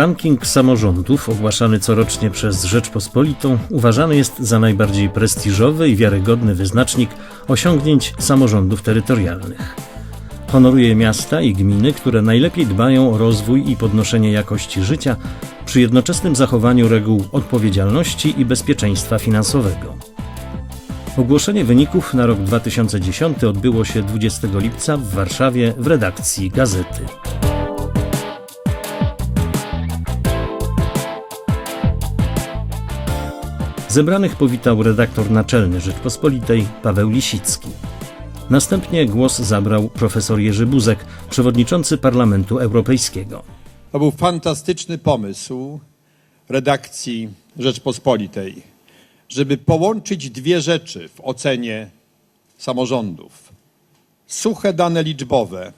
Ranking samorządów, ogłaszany corocznie przez Rzeczpospolitą, uważany jest za najbardziej prestiżowy i wiarygodny wyznacznik osiągnięć samorządów terytorialnych. Honoruje miasta i gminy, które najlepiej dbają o rozwój i podnoszenie jakości życia przy jednoczesnym zachowaniu reguł odpowiedzialności i bezpieczeństwa finansowego. Ogłoszenie wyników na rok 2010 odbyło się 20 lipca w Warszawie w redakcji gazety. Zebranych powitał redaktor naczelny Rzeczpospolitej Paweł Lisicki. Następnie głos zabrał profesor Jerzy Buzek, przewodniczący Parlamentu Europejskiego. To był fantastyczny pomysł redakcji Rzeczpospolitej, żeby połączyć dwie rzeczy w ocenie samorządów. Suche dane liczbowe,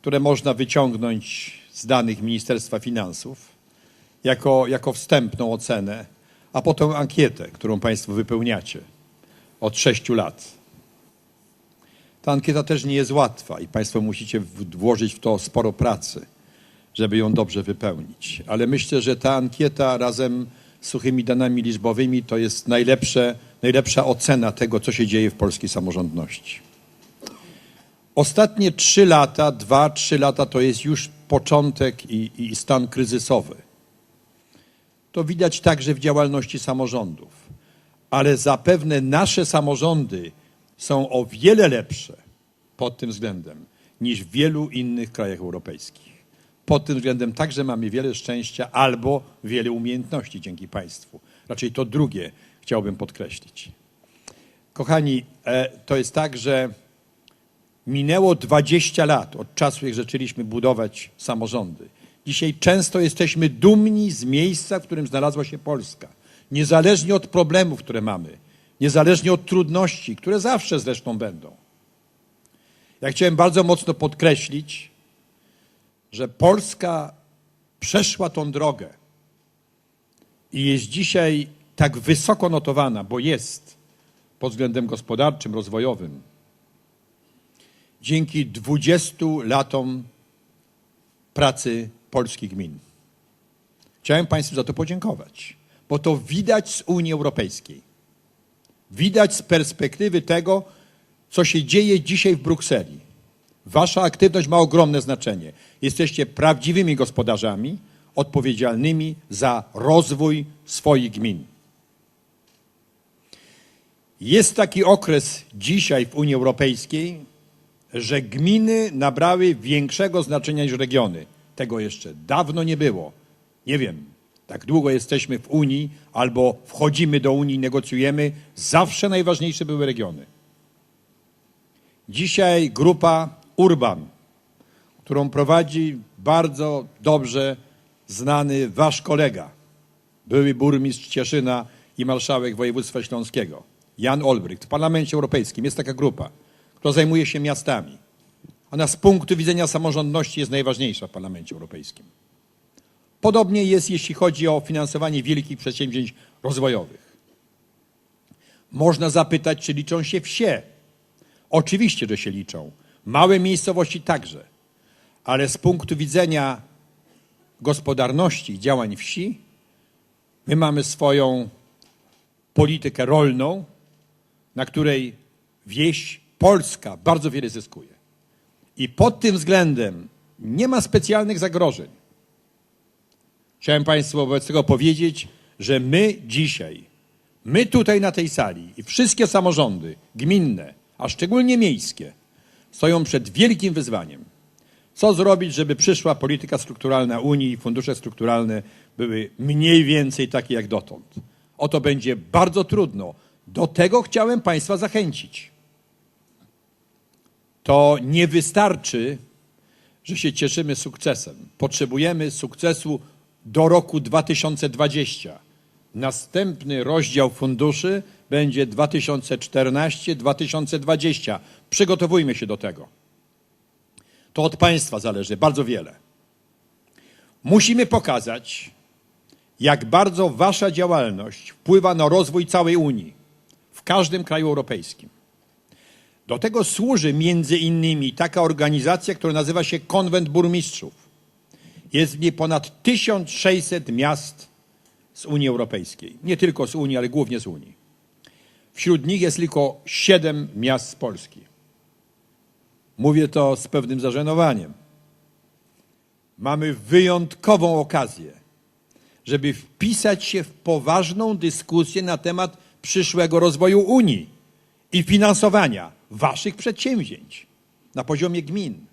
które można wyciągnąć z danych Ministerstwa Finansów jako, jako wstępną ocenę, a potem ankietę, którą Państwo wypełniacie od sześciu lat. Ta ankieta też nie jest łatwa i Państwo musicie włożyć w to sporo pracy, żeby ją dobrze wypełnić. Ale myślę, że ta ankieta razem z suchymi danymi liczbowymi to jest najlepsza ocena tego, co się dzieje w polskiej samorządności. Ostatnie trzy lata, dwa, trzy lata to jest już początek i, i stan kryzysowy. To widać także w działalności samorządów. Ale zapewne nasze samorządy są o wiele lepsze pod tym względem niż w wielu innych krajach europejskich. Pod tym względem także mamy wiele szczęścia albo wiele umiejętności dzięki państwu. Raczej to drugie chciałbym podkreślić. Kochani, e, to jest tak, że minęło 20 lat od czasu, jak zaczęliśmy budować samorządy. Dzisiaj często jesteśmy dumni z miejsca, w którym znalazła się Polska. Niezależnie od problemów, które mamy, niezależnie od trudności, które zawsze zresztą będą. Ja chciałem bardzo mocno podkreślić, że Polska przeszła tą drogę i jest dzisiaj tak wysoko notowana, bo jest pod względem gospodarczym, rozwojowym, dzięki 20 latom pracy polskich gmin. Chciałem Państwu za to podziękować, bo to widać z Unii Europejskiej. Widać z perspektywy tego, co się dzieje dzisiaj w Brukseli. Wasza aktywność ma ogromne znaczenie. Jesteście prawdziwymi gospodarzami, odpowiedzialnymi za rozwój swoich gmin. Jest taki okres dzisiaj w Unii Europejskiej, że gminy nabrały większego znaczenia niż regiony. Tego jeszcze dawno nie było. Nie wiem, tak długo jesteśmy w Unii albo wchodzimy do Unii, negocjujemy, zawsze najważniejsze były regiony. Dzisiaj grupa Urban, którą prowadzi bardzo dobrze znany wasz kolega, były burmistrz Cieszyna i marszałek województwa śląskiego, Jan Olbrycht. W Parlamencie Europejskim jest taka grupa, która zajmuje się miastami. Ona z punktu widzenia samorządności jest najważniejsza w Parlamencie Europejskim. Podobnie jest, jeśli chodzi o finansowanie wielkich przedsięwzięć rozwojowych. Można zapytać, czy liczą się wsie. Oczywiście, że się liczą. Małe miejscowości także. Ale z punktu widzenia gospodarności i działań wsi, my mamy swoją politykę rolną, na której wieś polska bardzo wiele zyskuje. I pod tym względem nie ma specjalnych zagrożeń. Chciałem Państwu wobec tego powiedzieć, że my dzisiaj, my tutaj na tej sali i wszystkie samorządy gminne, a szczególnie miejskie, stoją przed wielkim wyzwaniem. Co zrobić, żeby przyszła polityka strukturalna Unii i fundusze strukturalne były mniej więcej takie jak dotąd? Oto będzie bardzo trudno. Do tego chciałem Państwa zachęcić. To nie wystarczy, że się cieszymy sukcesem. Potrzebujemy sukcesu do roku 2020. Następny rozdział funduszy będzie 2014-2020. Przygotowujmy się do tego. To od państwa zależy bardzo wiele. Musimy pokazać, jak bardzo wasza działalność wpływa na rozwój całej Unii, w każdym kraju europejskim. Do tego służy między innymi taka organizacja, która nazywa się Konwent Burmistrzów. Jest w niej ponad 1600 miast z Unii Europejskiej. Nie tylko z Unii, ale głównie z Unii. Wśród nich jest tylko 7 miast z Polski. Mówię to z pewnym zażenowaniem. Mamy wyjątkową okazję, żeby wpisać się w poważną dyskusję na temat przyszłego rozwoju Unii i finansowania waszych przedsięwzięć na poziomie gmin.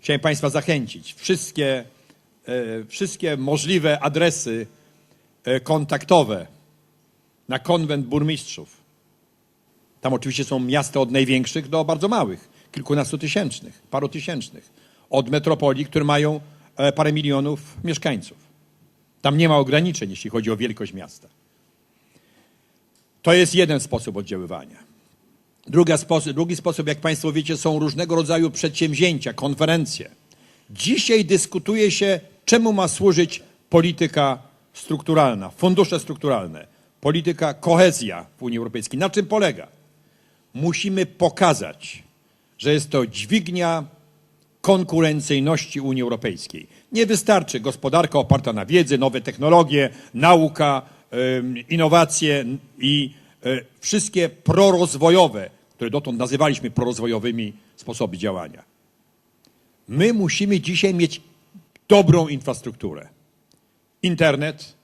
Chciałem Państwa zachęcić. Wszystkie, e, wszystkie możliwe adresy e, kontaktowe na konwent burmistrzów. Tam oczywiście są miasta od największych do bardzo małych, kilkunastotysięcznych, parutysięcznych. Od metropolii, które mają e, parę milionów mieszkańców. Tam nie ma ograniczeń, jeśli chodzi o wielkość miasta. To jest jeden sposób oddziaływania. Sposób, drugi sposób, jak Państwo wiecie, są różnego rodzaju przedsięwzięcia, konferencje. Dzisiaj dyskutuje się, czemu ma służyć polityka strukturalna, fundusze strukturalne, polityka kohezja w Unii Europejskiej. Na czym polega? Musimy pokazać, że jest to dźwignia konkurencyjności Unii Europejskiej. Nie wystarczy gospodarka oparta na wiedzy, nowe technologie, nauka, innowacje i y, wszystkie prorozwojowe, które dotąd nazywaliśmy prorozwojowymi sposoby działania. My musimy dzisiaj mieć dobrą infrastrukturę. Internet,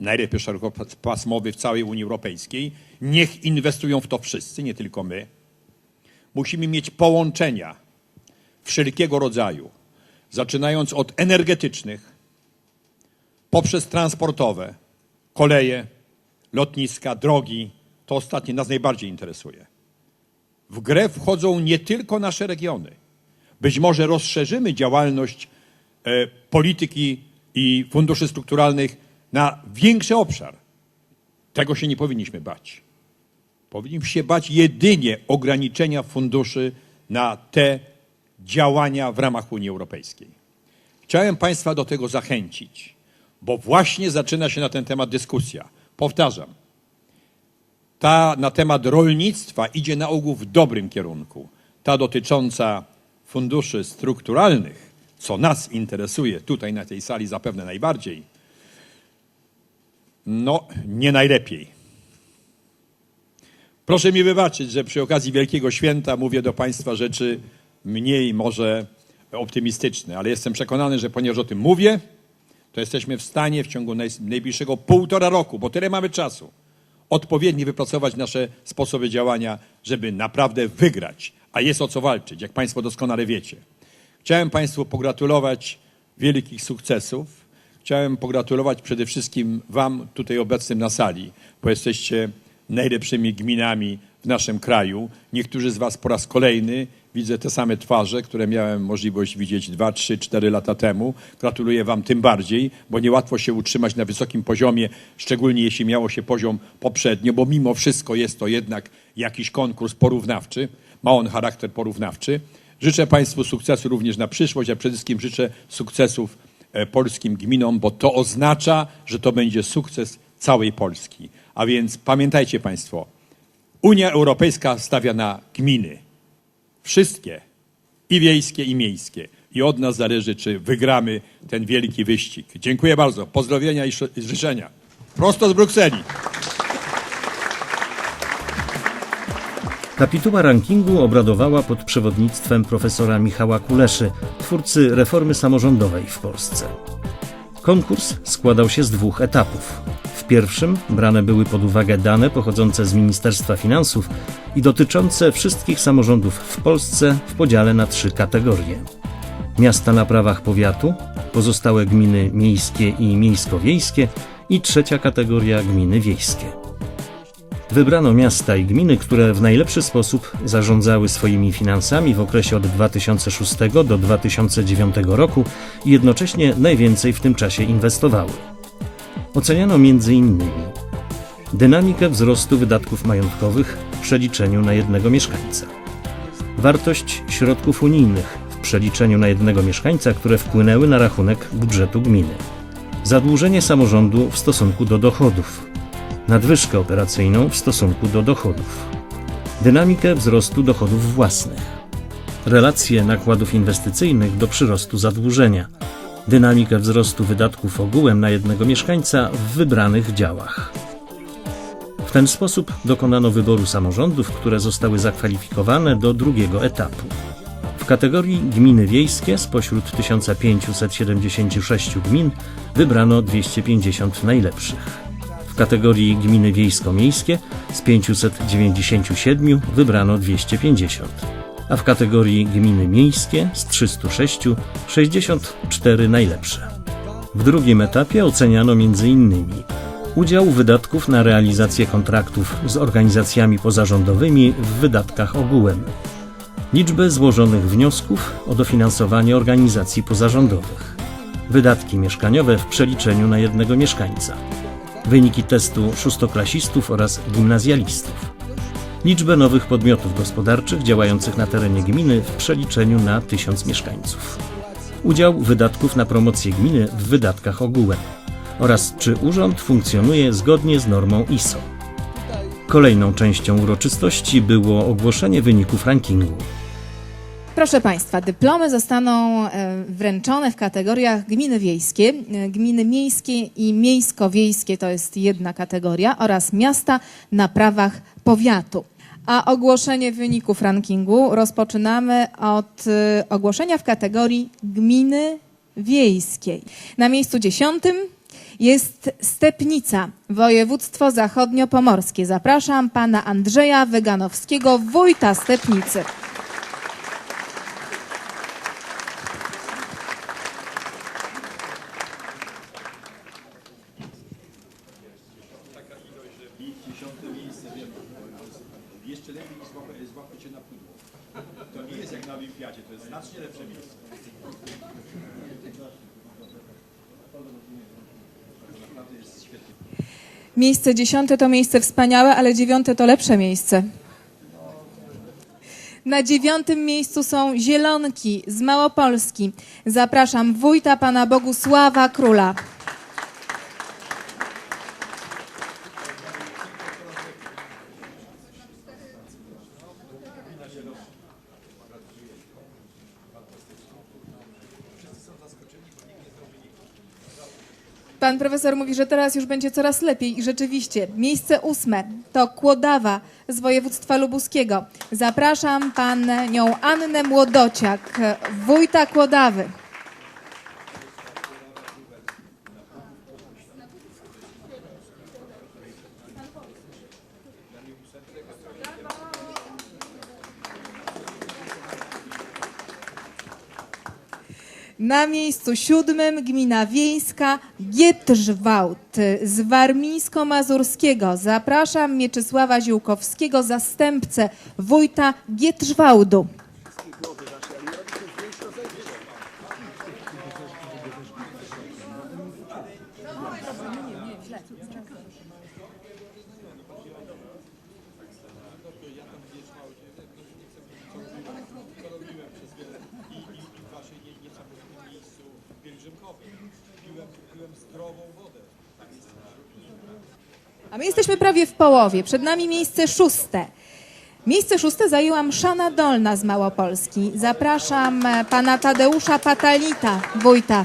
najlepiej szerokopasmowy w całej Unii Europejskiej. Niech inwestują w to wszyscy, nie tylko my. Musimy mieć połączenia wszelkiego rodzaju, zaczynając od energetycznych, poprzez transportowe, koleje, lotniska, drogi. To ostatnie nas najbardziej interesuje. W grę wchodzą nie tylko nasze regiony. Być może rozszerzymy działalność e, polityki i funduszy strukturalnych na większy obszar. Tego się nie powinniśmy bać. Powinniśmy się bać jedynie ograniczenia funduszy na te działania w ramach Unii Europejskiej. Chciałem Państwa do tego zachęcić, bo właśnie zaczyna się na ten temat dyskusja. Powtarzam, ta na temat rolnictwa idzie na ogół w dobrym kierunku. Ta dotycząca funduszy strukturalnych, co nas interesuje tutaj na tej sali zapewne najbardziej, no nie najlepiej. Proszę mi wybaczyć, że przy okazji Wielkiego Święta mówię do Państwa rzeczy mniej może optymistyczne, ale jestem przekonany, że ponieważ o tym mówię, to jesteśmy w stanie w ciągu naj- najbliższego półtora roku, bo tyle mamy czasu, odpowiednio wypracować nasze sposoby działania, żeby naprawdę wygrać. A jest o co walczyć, jak Państwo doskonale wiecie. Chciałem Państwu pogratulować wielkich sukcesów. Chciałem pogratulować przede wszystkim Wam tutaj obecnym na sali, bo jesteście najlepszymi gminami w naszym kraju. Niektórzy z Was po raz kolejny widzę te same twarze, które miałem możliwość widzieć 2, 3, 4 lata temu. Gratuluję Wam tym bardziej, bo niełatwo się utrzymać na wysokim poziomie, szczególnie jeśli miało się poziom poprzednio, bo mimo wszystko jest to jednak jakiś konkurs porównawczy. Ma on charakter porównawczy. Życzę Państwu sukcesu również na przyszłość, a przede wszystkim życzę sukcesów e, polskim gminom, bo to oznacza, że to będzie sukces całej Polski. A więc pamiętajcie Państwo, Unia Europejska stawia na gminy. Wszystkie, i wiejskie, i miejskie. I od nas zależy, czy wygramy ten wielki wyścig. Dziękuję bardzo. Pozdrowienia i życzenia. Prosto z Brukseli. Kapituła rankingu obradowała pod przewodnictwem profesora Michała Kuleszy, twórcy reformy samorządowej w Polsce. Konkurs składał się z dwóch etapów. W pierwszym brane były pod uwagę dane pochodzące z Ministerstwa Finansów i dotyczące wszystkich samorządów w Polsce w podziale na trzy kategorie. Miasta na prawach powiatu, pozostałe gminy miejskie i miejsko-wiejskie i trzecia kategoria gminy wiejskie. Wybrano miasta i gminy, które w najlepszy sposób zarządzały swoimi finansami w okresie od 2006 do 2009 roku i jednocześnie najwięcej w tym czasie inwestowały. Oceniano m.in. dynamikę wzrostu wydatków majątkowych w przeliczeniu na jednego mieszkańca, wartość środków unijnych w przeliczeniu na jednego mieszkańca, które wpłynęły na rachunek budżetu gminy, zadłużenie samorządu w stosunku do dochodów, nadwyżkę operacyjną w stosunku do dochodów, dynamikę wzrostu dochodów własnych, relacje nakładów inwestycyjnych do przyrostu zadłużenia, dynamikę wzrostu wydatków ogółem na jednego mieszkańca w wybranych działach. W ten sposób dokonano wyboru samorządów, które zostały zakwalifikowane do drugiego etapu. W kategorii gminy wiejskie spośród 1576 gmin wybrano 250 najlepszych. W kategorii gminy wiejsko-miejskie z 597 wybrano 250, a w kategorii gminy miejskie z 306 64 najlepsze. W drugim etapie oceniano m.in. udział wydatków na realizację kontraktów z organizacjami pozarządowymi w wydatkach ogółem, liczbę złożonych wniosków o dofinansowanie organizacji pozarządowych, wydatki mieszkaniowe w przeliczeniu na jednego mieszkańca, wyniki testu szóstoklasistów oraz gimnazjalistów, liczbę nowych podmiotów gospodarczych działających na terenie gminy w przeliczeniu na tysiąc mieszkańców, udział wydatków na promocję gminy w wydatkach ogółem oraz czy urząd funkcjonuje zgodnie z normą ISO. Kolejną częścią uroczystości było ogłoszenie wyników rankingu. Proszę Państwa, dyplomy zostaną e, wręczone w kategoriach gminy wiejskie, e, gminy miejskie i miejsko-wiejskie to jest jedna kategoria oraz miasta na prawach powiatu. A ogłoszenie wyników rankingu rozpoczynamy od e, ogłoszenia w kategorii gminy wiejskiej. Na miejscu dziesiątym jest Stepnica, województwo zachodniopomorskie. Zapraszam pana Andrzeja Wyganowskiego, wójta Stepnicy. Jeszcze lepiej niż złapać, złapać się na pudło. To nie jest jak na olimpiadzie, to jest znacznie lepsze miejsce. Miejsce dziesiąte to miejsce wspaniałe, ale dziewiąte to lepsze miejsce. Na dziewiątym miejscu są Zielonki z Małopolski. Zapraszam wójta pana Bogusława Króla. Pan profesor mówi, że teraz już będzie coraz lepiej i rzeczywiście miejsce ósme to Kłodawa z województwa lubuskiego. Zapraszam panią Annę Młodociak, wójta Kłodawy. Na miejscu siódmym gmina wiejska Gietrzwałt z warmińsko-mazurskiego. Zapraszam Mieczysława Ziółkowskiego, zastępcę wójta Gietrzwałdu. A my jesteśmy prawie w połowie. Przed nami miejsce szóste. Miejsce szóste zajęła Mszana Dolna z Małopolski. Zapraszam e, pana Tadeusza Patalita, wójta.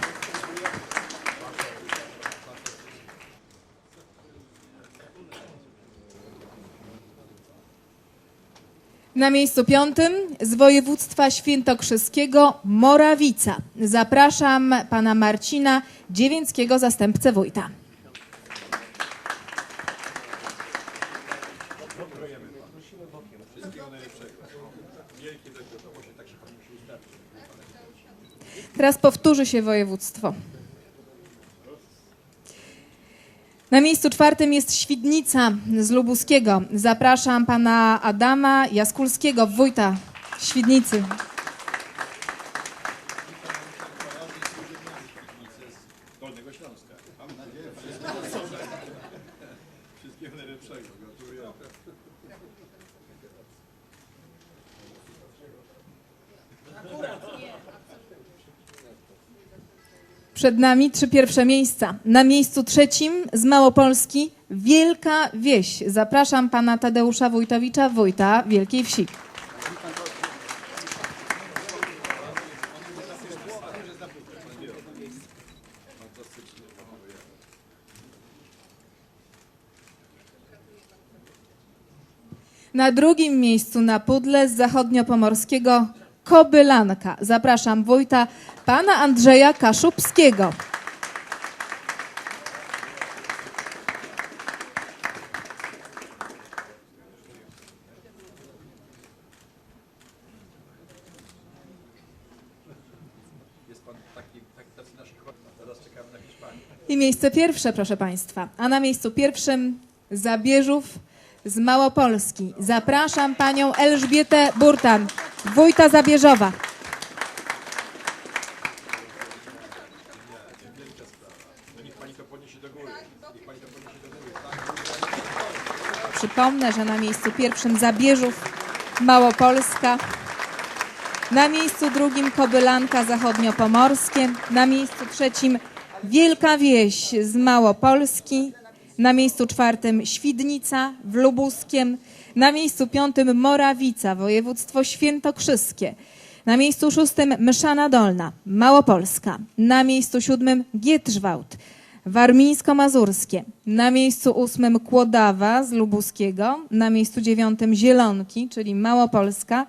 Na miejscu piątym z województwa świętokrzyskiego Morawica. Zapraszam pana Marcina Dziewięckiego, zastępcę wójta. Teraz powtórzy się województwo. Na miejscu czwartym jest Świdnica z Lubuskiego. Zapraszam pana Adama Jaskulskiego, wójta Świdnicy. Przed nami trzy pierwsze miejsca. Na miejscu trzecim z Małopolski Wielka Wieś. Zapraszam pana Tadeusza Wójtowicza, wójta Wielkiej Wsi. Na drugim miejscu na pudle z zachodniopomorskiego Kobylanka. Zapraszam wójta pana Andrzeja Kaszubskiego. I miejsce pierwsze, proszę Państwa. A na miejscu pierwszym Zabierzów z Małopolski. Zapraszam panią Elżbietę Burtan, wójta Zabierzowa. Przypomnę, że na miejscu pierwszym Zabierzów, Małopolska. Na miejscu drugim Kobylanka Zachodniopomorskie. Na miejscu trzecim Wielka Wieś z Małopolski. Na miejscu czwartym Świdnica w Lubuskiem. Na miejscu piątym Morawica, województwo świętokrzyskie. Na miejscu szóstym Myszana Dolna, Małopolska. Na miejscu siódmym Gietrzwałt, Warmińsko-Mazurskie. Na miejscu ósmym Kłodawa z Lubuskiego. Na miejscu dziewiątym Zielonki, czyli Małopolska.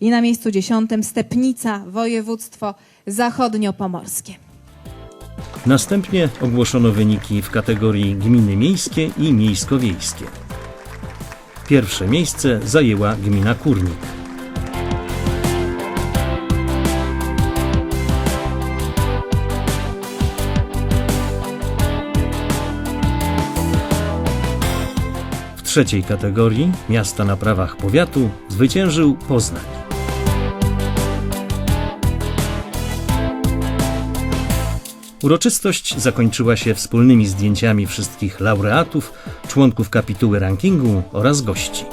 I na miejscu dziesiątym Stepnica, województwo zachodniopomorskie. Następnie ogłoszono wyniki w kategorii gminy miejskie i miejsko-wiejskie. Pierwsze miejsce zajęła gmina Kurnik. W trzeciej kategorii miasta na prawach powiatu zwyciężył Poznań. Uroczystość zakończyła się wspólnymi zdjęciami wszystkich laureatów, członków kapituły rankingu oraz gości.